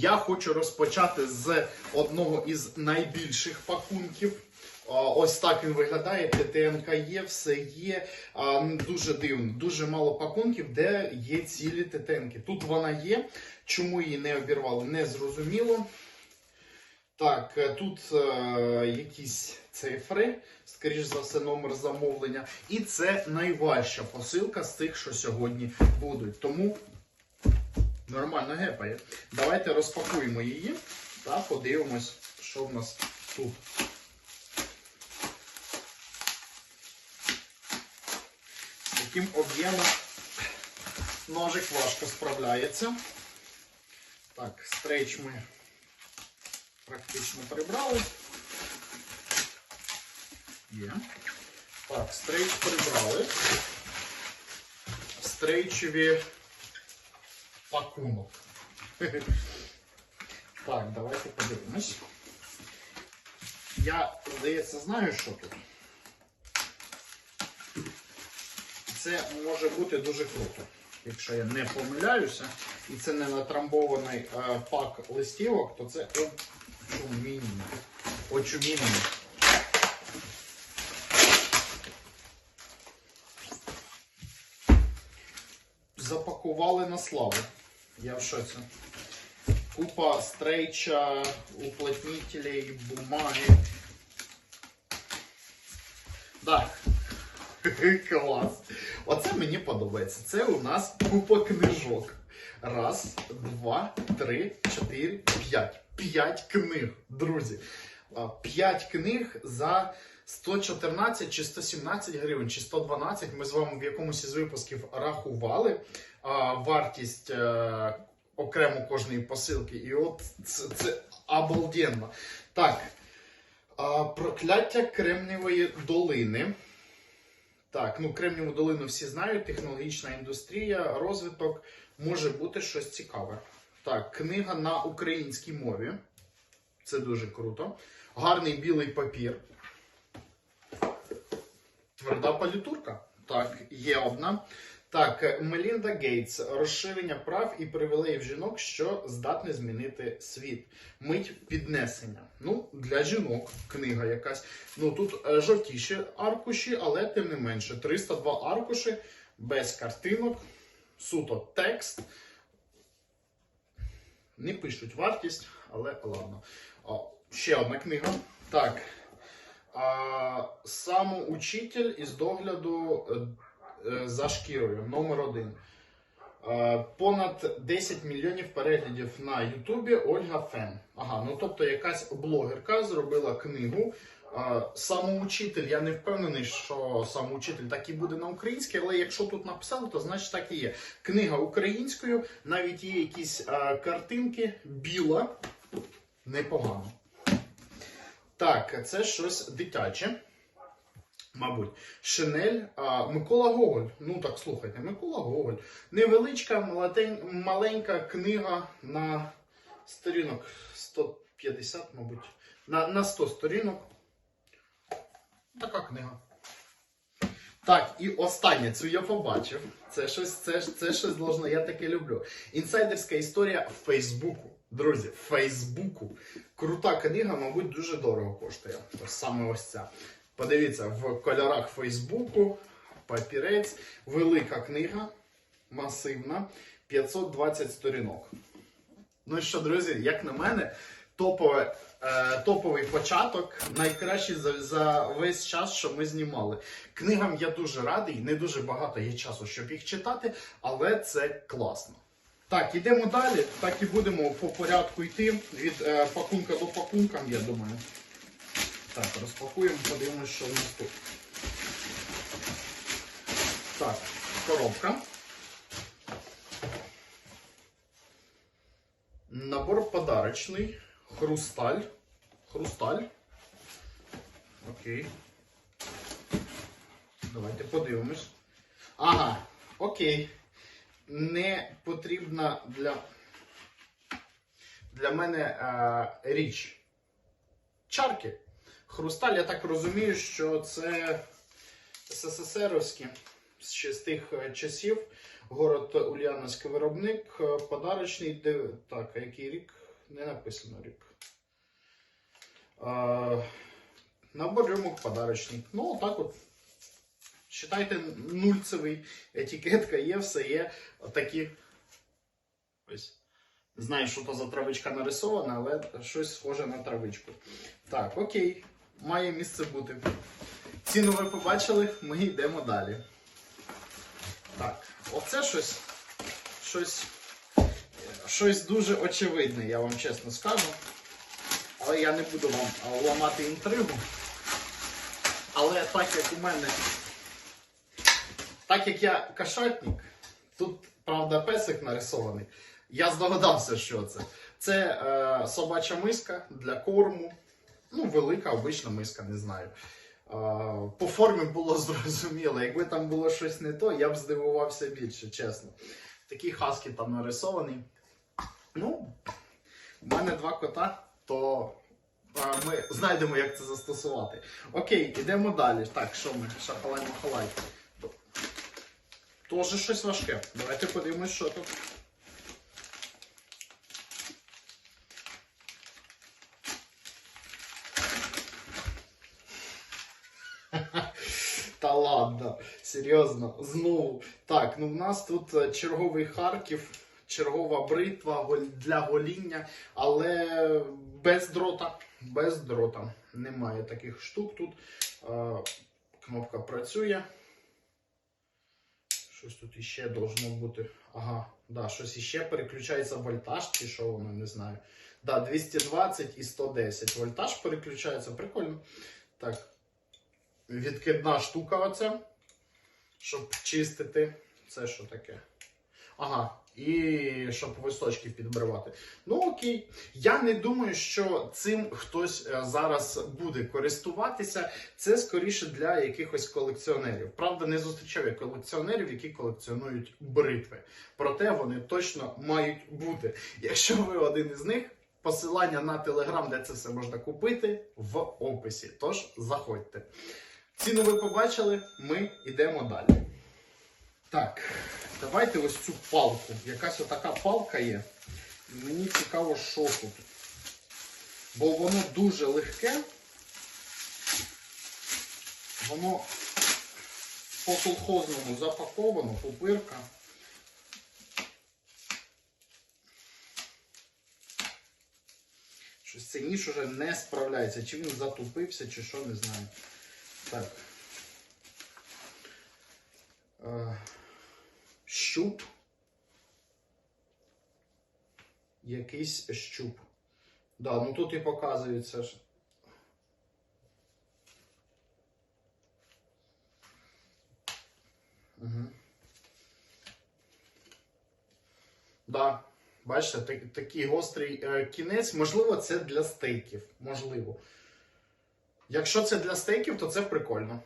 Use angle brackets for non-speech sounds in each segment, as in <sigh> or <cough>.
Я хочу розпочати з одного із найбільших пакунків. Ось так він виглядає. ТТНК є, все є. Дуже дивно, дуже мало пакунків, де є цілі ТТНки. Тут вона є. Чому її не обірвали, не зрозуміло. Так, е, тут е, якісь цифри, скоріш за все, номер замовлення. І це найважча посилка з тих, що сьогодні будуть. Тому нормально гепає. Давайте розпакуємо її та подивимось, що в нас тут. Таким об'ємом ножик важко справляється. Так, стрейч ми практично прибрали. Є. Так, стрейч прибрали. Стрейчеві пакунок. <laughs> Так, давайте подивимось. Я, здається, знаю, що тут. Це може бути дуже круто, якщо я не помиляюся, і це не натрамбований е, пак листівок, то це очуміння. Очуміння. Запакували на славу. Я в шоці. Купа стрейча, уплотнителей, бумаги. Да. <laughs> Клас. Оце мені подобається. Це у нас купа книжок. Раз, два, три, чотири, п'ять. П'ять книг, друзі. П'ять книг за 114 чи 117 гривень, чи 112. Ми з вами в якомусь із випусків рахували вартість е, окремо кожної посилки. І от це, це обалденно. Так. Прокляття Кремнівої долини. Так, ну Кремніву долину всі знають, технологічна індустрія, розвиток може бути щось цікаве. Так, книга на українській мові. Це дуже круто. Гарний білий папір. Тверда палітурка. Так, є одна. Так, Мелінда Гейтс. Розширення прав і привілеїв жінок, що здатне змінити світ. Мить піднесення. Ну, для жінок книга якась. Ну тут е, жовтіші аркуші, але тим не менше. 302 аркуші без картинок. Суто текст. Не пишуть вартість, але ладно. О, ще одна книга. Так. А, самоучитель із догляду е, е, за шкірою номер один. Е, Понад 10 мільйонів переглядів на Ютубі Ольга Фен. Ага, ну тобто якась блогерка зробила книгу. Е, Самоучитель, я не впевнений, що самоучитель так і буде на українській, але якщо тут написали, то значить так і є. Книга українською, навіть є якісь е, картинки, біла, непогано. Так, це щось дитяче. Мабуть, Шинель, а, Микола Гоголь. Ну так слухайте, Микола Гоголь. Невеличка, малатень- маленька книга на сторінок 150, мабуть. На, на 100 сторінок. Така книга. Так, і останнє, цю я побачив. Це щось, це, це щось должно, я таке люблю. Інсайдерська історія Фейсбуку. Друзі, Фейсбуку. Крута книга, мабуть, дуже дорого коштує. Саме ось ця. Подивіться, в кольорах Фейсбуку, папірець, велика книга, масивна, 520 сторінок. Ну що, друзі, як на мене, топове, е, топовий початок, найкращий за, за весь час, що ми знімали. Книгам я дуже радий, не дуже багато є часу, щоб їх читати, але це класно. Так, ідемо далі. Так і будемо по порядку йти від е, пакунка до пакунка, я думаю. Так, розпакуємо, подивимося, що в нас тут. Так, коробка. Набор подарочний. Хрусталь. Хрусталь. Окей. Давайте подивимось. Ага, окей. Не потрібна для, для мене е, річ. Чарки. Хрусталь, я так розумію, що це СССРовські з тих е, часів. Город Ульяновський виробник, е, подарочний. де- Так, а який рік? Не написано рік. Е, набор рюмок подарочник. Ну, отак от. Считайте, нульцевий. Етикетка є, все є. Отакі. Ось. Знаю, що то за травичка нарисована, але щось схоже на травичку. Так, окей. Має місце бути. Ціну ви побачили, ми йдемо далі. Так, оце щось. Щось. Щось дуже очевидне, я вам чесно скажу. Але я не буду вам ламати інтригу. Але так як у мене. Так як я кошатник, тут, правда, песик нарисований. Я здогадався, що це. Це е, собача миска для корму. Ну, велика, обична миска, не знаю. По формі було <laughs> зрозуміло. Якби там було щось не то, я б здивувався більше, чесно. Такий хаски там нарисований. Ну, у мене два кота, то ми знайдемо, як це застосувати. Окей, ідемо далі. Так, що ми? Шахалай махалай. Тоже щось важке. Давайте подивимось, що тут. Та ладно, серйозно, знову. Так, ну в нас тут е, черговий Харків, чергова бритва для гоління, але без дрота. Без дрота. Немає таких штук тут. Е, Кнопка працює. Щось тут іще должно бути. Ага, да, щось іще переключається вольтаж, чи що воно, не знаю. Да, 220 і 110. Вольтаж переключається, прикольно. Так. Відкидна штука оця, щоб чистити. Це що таке? Ага, і щоб височки підбривати. Ну окей. Я не думаю, що цим хтось е, зараз буде користуватися. Це скоріше для якихось колекціонерів. Правда, не зустрічав я колекціонерів, які колекціонують бритви. Проте вони точно мають бути. Якщо ви один із них, посилання на телеграм, де це все можна купити, в описі. Тож заходьте. Ціну ви побачили, ми йдемо далі. Так, давайте ось цю палку. Якась отака палка є. Мені цікаво, що тут. Бо воно дуже легке. Воно по колхозному запаковано, пупирка. Щось цей ніж уже не справляється. Чи він затупився, чи що, не знаю. Так. Е, щуп. Якийсь щуп. Да, ну тут і показується. Угу. Да, бачите, так, такий гострий е, кінець. Можливо, це для стейків. Можливо. Якщо це для стейків, то це прикольно.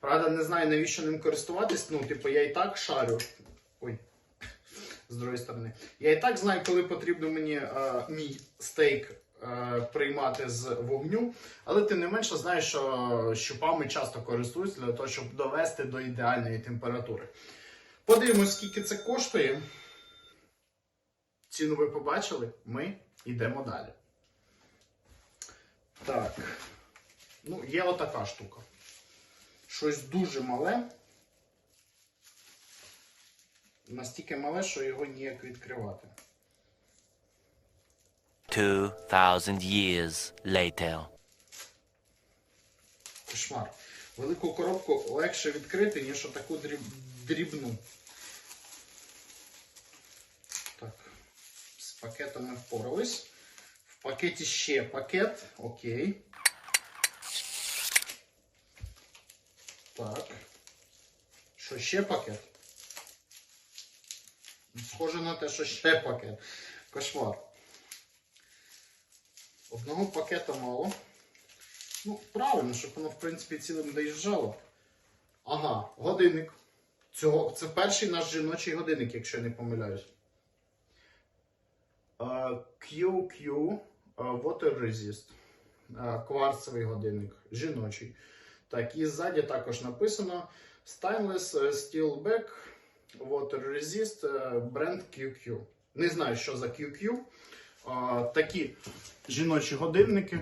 Правда, не знаю, навіщо ним користуватись. Ну, типу, я і так шарю. Ой, з другої сторони. Я і так знаю, коли потрібно мені е, мій стейк е, приймати з вогню. Але тим не менше знаю, що щупами часто користуються для того, щоб довести до ідеальної температури. Подивимось, скільки це коштує. Ціну ви побачили, ми йдемо далі. Так. Ну, є отака штука. Щось дуже мале. Настільки мале, що його ніяк відкривати. 2,000 years later. Кошмар. Велику коробку легше відкрити, ніж отаку дріб... дрібну. Так. З пакетом ми впорались. В пакеті ще пакет. Окей. Так. Що ще пакет? Схоже на те, що ще пакет. Кошмар. Одного пакета мало. Ну, правильно, щоб воно, в принципі, цілим доїжджало. Ага, годинник. Цього, це перший наш жіночий годинник, якщо я не помиляюсь. Е, QQ е, Water Resist. Е, Кварцевий годинник. Жіночий. Так, і ззаді також написано Stainless е, Steel Back Water Resist е, бренд QQ. Не знаю, що за QQ. а, такі жіночі годинники.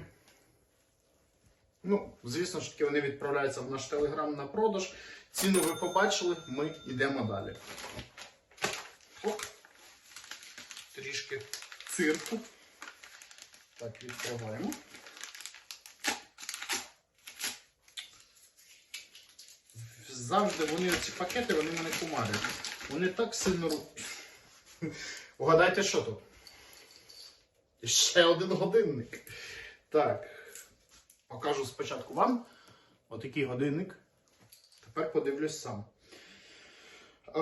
Ну, звісно ж таки, вони відправляються в наш телеграм на продаж. Ціну ви побачили, ми йдемо далі. Оп. Трішки цирку. Так, відкриваємо. Завжди вони ці пакети, вони мене кумарять. Вони так сильно. Угадайте, що тут? Ще один годинник. Так. Покажу спочатку вам. Отакий годинник. Тепер подивлюсь сам. А,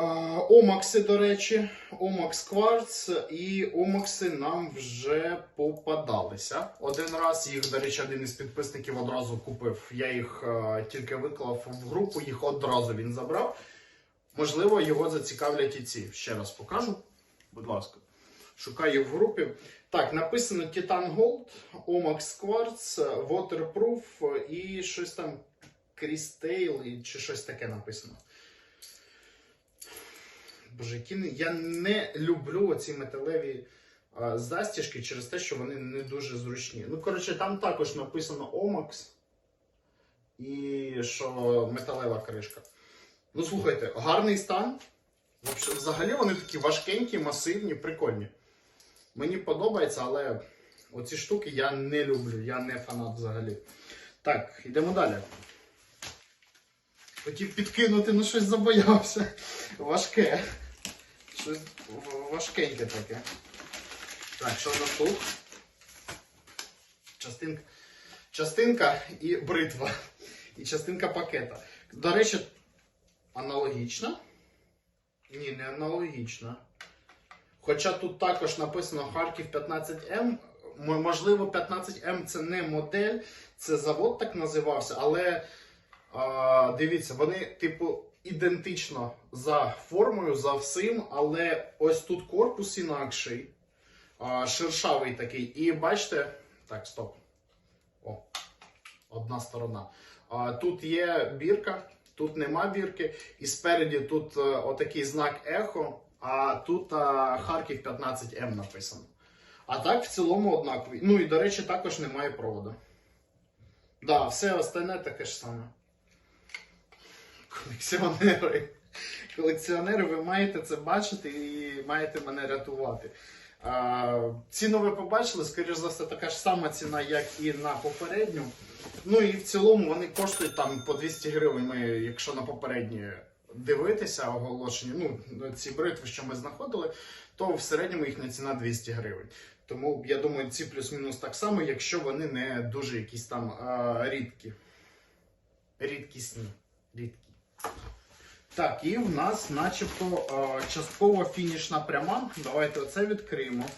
Омакси, до речі, Омакс Кварц і Омакси нам вже попадалися. Один раз їх, до речі, один із підписників одразу купив. Я їх е, тільки виклав в групу, їх одразу він забрав. Можливо, його зацікавлять і ці. Ще раз покажу. Будь ласка. Шукаю в групі. Так, написано Titan Gold, Omax Quartz, Waterproof і щось там Crystal чи щось таке написано. Боже, я не люблю оці металеві застіжки через те, що вони не дуже зручні. Ну, коротше, там також написано Omax і що металева кришка. Ну, слухайте, гарний стан. Взагалі вони такі важкенькі, масивні, прикольні. Мені подобається, але оці штуки я не люблю, я не фанат взагалі. Так, йдемо далі. Хотів підкинути, ну щось забоявся. Важке. Щось важкеньке таке. Так, що нас тут? Частинка. Частинка і бритва. І частинка пакета. До речі, аналогічна. Ні, не аналогічна. Хоча тут також написано Харків 15М. М- Можливо, 15М це не модель, це завод так називався, але а, дивіться, вони, типу, ідентично за формою, за всім, але ось тут корпус інакший, шершавий такий. І бачите. Так, стоп. О, одна сторона. Тут є бірка, тут нема бірки, і спереді тут е, отакий знак ехо, а тут е, Харків 15М написано. А так в цілому однакові. Ну і до речі, також немає проводу. Да, все остальне таке ж саме. Колекціонери. Колекціонери, ви маєте це бачити і маєте мене рятувати. А, ціну ви побачили, скоріш за все, така ж сама ціна, як і на попередню. Ну і в цілому вони коштують там по 200 гривень. Ми, якщо на попередні дивитися оголошення, ну ці бритви, що ми знаходили, то в середньому їхня ціна 200 гривень. Тому я думаю, ці плюс-мінус так само, якщо вони не дуже якісь там а, рідкі. Рідкісні. Рідкі. Так, і в нас начебто а, частково фінішна пряма. Давайте оце відкриємо.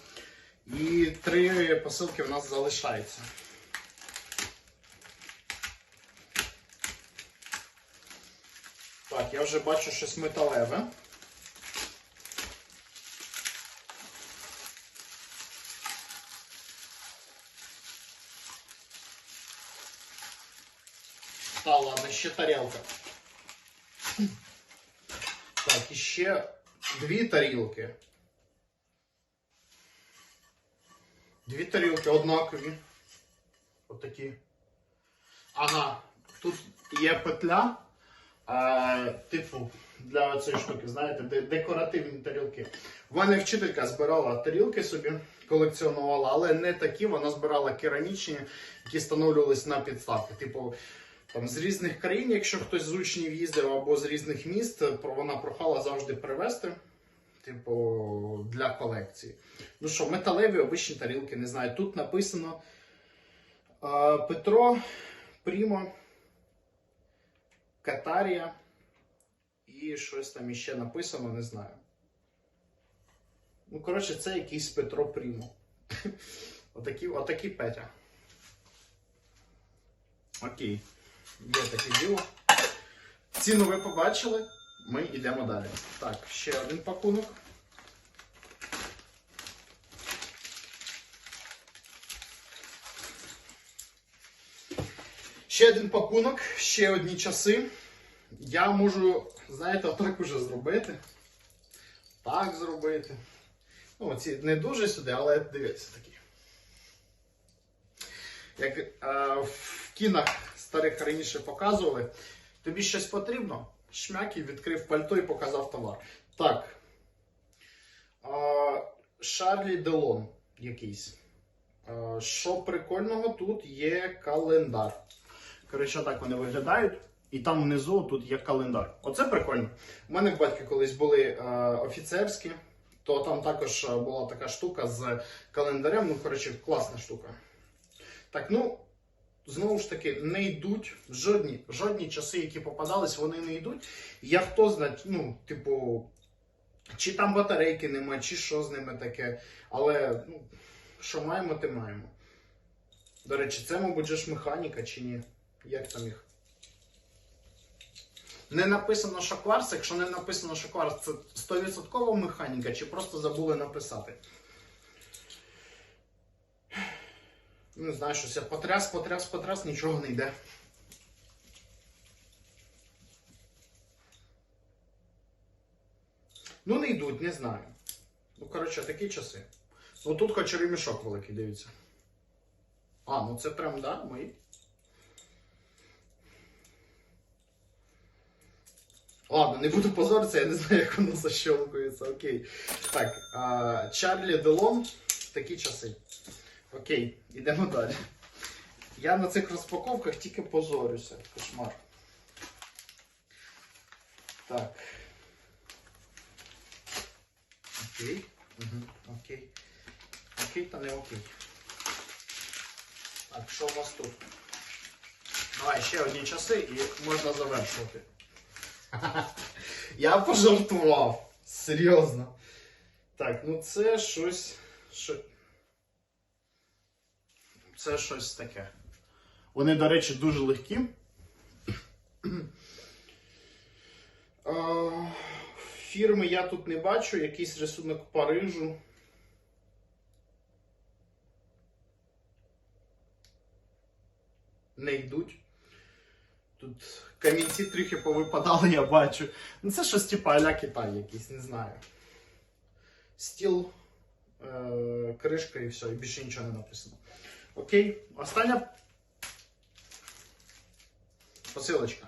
І три посилки в нас залишаються. Так, я вже бачу щось металеве. Та ладно, ще тарілка. Так, і ще дві тарілки. Дві тарілки однакові. Отакі. Ага, тут є петля. А, типу, для цієї штуки, знаєте, де- декоративні тарілки. В мене вчителька збирала тарілки собі, колекціонувала, але не такі, вона збирала керамічні, які встановлювались на підставки. Типу, там з різних країн, якщо хтось з учнів їздив або з різних міст, вона прохала завжди привезти. Типу, для колекції. Ну що, металеві обичні тарілки, не знаю. Тут написано е, Петро Прімо. Катарія. І щось там іще написано, не знаю. Ну, коротше, це якийсь Петро Прімо. <laughs> Отакі, отакі Петя. Окей. Є таке діло. Ціну ви побачили. Ми йдемо далі. Так, ще один пакунок. Ще один пакунок, ще одні часи. Я можу, знаєте, отак уже зробити. Так зробити. Ну, ці не дуже сюди, але дивіться такі. як е, в кінах старих раніше показували, тобі щось потрібно, шмяк і відкрив пальто і показав товар. Так. Шарлі Делон якийсь. Що прикольного, тут є календар. Коротше, так вони виглядають. І там внизу тут є календар. Оце прикольно. У мене в батька колись були е, офіцерські, то там також була така штука з календарем. Ну, коротше, класна штука. Так, ну, знову ж таки, не йдуть жодні, жодні часи, які попадались, вони не йдуть. Я хто знає, ну, типу, чи там батарейки немає, чи що з ними таке. Але, ну, що маємо, те маємо. До речі, це, мабуть, ж механіка чи ні? Як там їх? Не написано, що кварц, якщо не написано, що кварц, це 100% механіка, чи просто забули написати. Не знаю, щось я потряс, потряс, потряс, нічого не йде. Ну, не йдуть, не знаю. Ну, коротше, такі часи. Ну тут хоч ремішок великий, дивіться. А, ну це прям, да, мої. Ладно, не буду позоритися, я не знаю, як воно защелкується. Окей. Так, Чарлі Делон, такі часи. Окей, йдемо далі. Я на цих розпаковках тільки позорюся. Кошмар. Так. Окей. Угу. Окей. Окей, та не окей. Так, що у вас тут? Давай ще одні часи і можна завершувати. Я пожартував. Серйозно. Так, ну це щось. Що... Це щось таке. Вони, до речі, дуже легкі. Фірми я тут не бачу, якийсь рисунок Парижу. Не йдуть. Тут камінці трохи повипадали, я бачу. Ну це щось типу аля Китай якийсь, не знаю. Стіл, е- кришка і все, і більше нічого не написано. Окей, остання посилочка.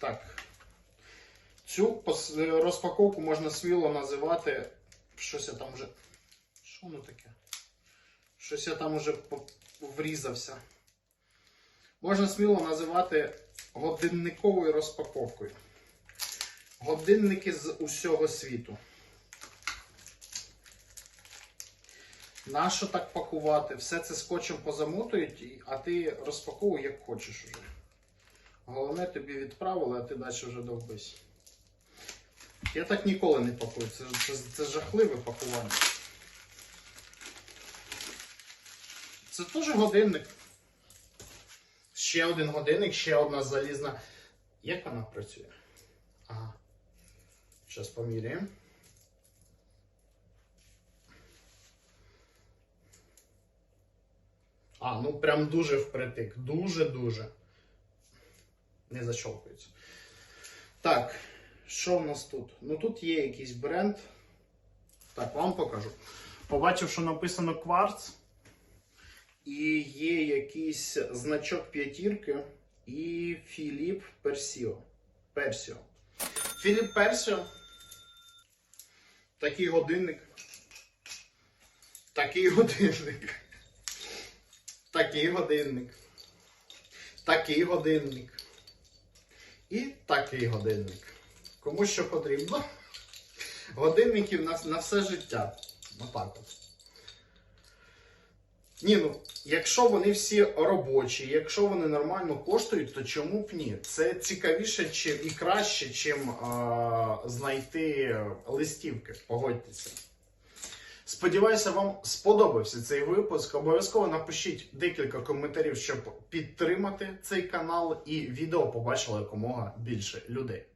Так. Цю розпаковку можна сміло називати. Щось я там вже. Що воно таке? Щось я там уже врізався. Можна сміло називати годинниковою розпаковкою. Годинники з усього світу. Нащо так пакувати? Все це скотчем позамотують, а ти розпаковуй як хочеш уже. Головне тобі відправили, а ти далі вже довбись. Я так ніколи не пакую. Це, це, це жахливе пакування. Це теж годинник. Ще один годинник, ще одна залізна. Як вона працює? Ага. Зараз поміряємо. А, ну прям дуже впритик. Дуже-дуже. Не защолкується. Так, що в нас тут? Ну тут є якийсь бренд. Так, вам покажу. Побачив, що написано кварц. І є якийсь значок п'ятірки і Філіп Персіо. Персіо. Філіп Персіо. Такий годинник. Такий годинник. Такий годинник. Такий годинник. І такий годинник. Кому що потрібно. Годинників на, на все життя. Отак от. Ні, ну, якщо вони всі робочі, якщо вони нормально коштують, то чому б ні? Це цікавіше чим, і краще, чим а, знайти листівки. Погодьтеся. Сподіваюся, вам сподобався цей випуск. Обов'язково напишіть декілька коментарів, щоб підтримати цей канал і відео побачило якомога більше людей.